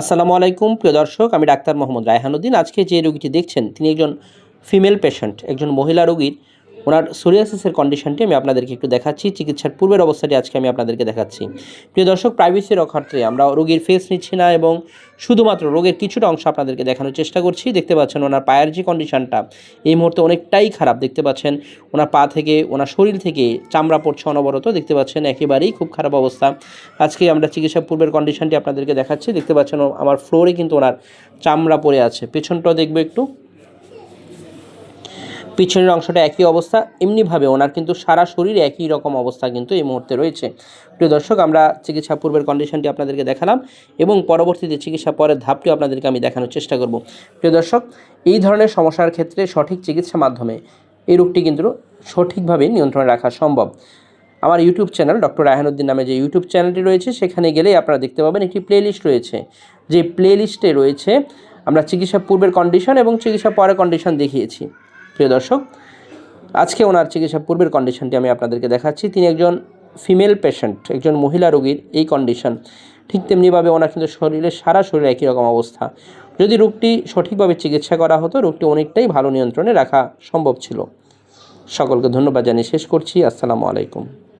আসসালামু আলাইকুম, প্রিয় দর্শক, আমি ডাক্তার মোহাম্মদ রায়হানুদ্দিন আজকে যে রোগীটি দেখছেন, তিনি একজন ফিমেল পেশেন্ট, একজন মহিলা রোগীর। ওনার সোরিয়াসিসের কন্ডিশনটি আমি আপনাদেরকে একটু দেখাচ্ছি। চিকিৎসার পূর্বের অবস্থাটি আজকে আমি আপনাদেরকে দেখাচ্ছি। প্রিয় দর্শক প্রাইভেসি রক্ষার্থে আমরা রোগীর ফেস নিচ্ছি না এবং শুধুমাত্র রোগের কিছুটা অংশ আপনাদেরকে দেখানোর চেষ্টা করছি। দেখতে পাচ্ছেন ওনার পায়ের যে কন্ডিশনটা এই মুহূর্তে অনেকটাই খারাপ। দেখতে পাচ্ছেন ওনার পা থেকে, ওনার শরীর থেকে চামড়া পড়ছে অনবরত। দেখতে পাচ্ছেন একেবারেই খুব খারাপ অবস্থা। আজকে আমরা চিকিৎসা পূর্বের কন্ডিশনটি আপনাদেরকে দেখাচ্ছি। দেখতে পাচ্ছেন আমার ফ্লোরে কিন্তু ওনার চামড়া পড়ে আছে। পেছনটাও দেখবে একটু। পিছনের অংশটা একই অবস্থা, এমনিভাবে ওনার কিন্তু সারা শরীর একই রকম অবস্থা কিন্তু এই মুহূর্তে রয়েছে। প্রিয় দর্শক, আমরা চিকিৎসা পূর্বের কন্ডিশনটি আপনাদেরকে দেখালাম এবং পরবর্তীতে চিকিৎসা পরের ধাপটি আপনাদেরকে আমি দেখানোর চেষ্টা করব। প্রিয় দর্শক, এই ধরনের সমস্যার ক্ষেত্রে সঠিক চিকিৎসা মাধ্যমে এই রোগটি কিন্তু সঠিকভাবে নিয়ন্ত্রণে রাখা সম্ভব। আমার ইউটিউব চ্যানেল ডক্টর রায়হানুদ্দিন নামে যে ইউটিউব চ্যানেলটি রয়েছে, সেখানে গেলেই আপনারা দেখতে পাবেন একটি প্লেলিস্ট রয়েছে। যে প্লেলিস্টে রয়েছে, আমরা চিকিৎসা পূর্বের কন্ডিশন এবং চিকিৎসা পরের কন্ডিশন দেখিয়েছি। প্রিয় দর্শক, আজকে ওনার চিকিৎসা পূর্বের কন্ডিশনটি আমি আপনাদেরকে দেখাচ্ছি। তিনি একজন ফিমেল পেশেন্ট একজন মহিলা রোগীর এই কন্ডিশন ঠিক তেমনিভাবে ওনার কিন্তু শরীরের সারা শরীরে একই রকম অবস্থা। যদি রোগটি সঠিকভাবে চিকিৎসা করা হতো, রোগটি অনেকটাই ভালো নিয়ন্ত্রণে রাখা সম্ভব ছিল। সকলকে ধন্যবাদ জানিয়ে শেষ করছি। আসসালামু আলাইকুম।